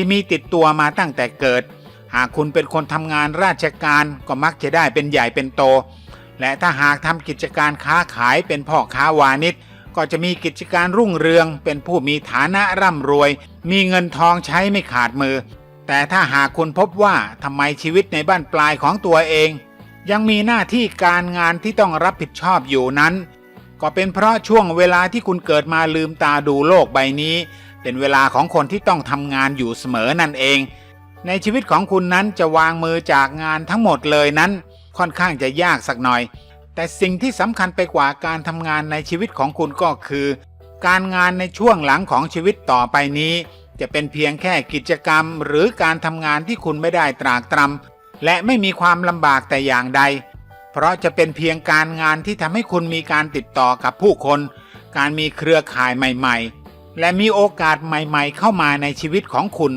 ที่มีติดตัวมาตั้งแต่เกิด หากคุณเป็นคนทำงานราชการก็มักจะได้เป็นใหญ่เป็นโต และถ้าหากทำกิจการค้าขายเป็นพ่อค้าวานิชก็จะมีกิจการรุ่งเรือง เป็นผู้มีฐานะร่ำรวย มีเงินทองใช้ไม่ขาดมือ แต่ถ้าหากคุณพบว่าทำไมชีวิตในบ้านปลายของตัวเอง ยังมีหน้าที่การงานที่ต้องรับผิดชอบอยู่นั้น ก็เป็นเพราะช่วงเวลาที่คุณเกิดมาลืมตาดูโลกใบนี้ เป็นเวลาของคนที่ต้องทำงานอยู่เสมอนั่นเอง ในชีวิตของคุณนั้นจะวางมือจากงานทั้งหมดเลยนั้น ค่อนข้างจะยากสักหน่อย แต่สิ่งที่สำคัญไปกว่าการทำงานในชีวิตของคุณก็คือ การงานในช่วงหลังของชีวิตต่อไปนี้ จะเป็นเพียงแค่กิจกรรม หรือการทำงานที่คุณไม่ได้ตรากตรำและไม่มีความลำบากแต่อย่างใด เพราะจะเป็นเพียงการงานที่ทำให้คุณมีการติดต่อกับผู้คน การมีเครือข่ายใหม่ ๆ และมีโอกาสใหม่ๆ เข้ามาในชีวิตของคุณ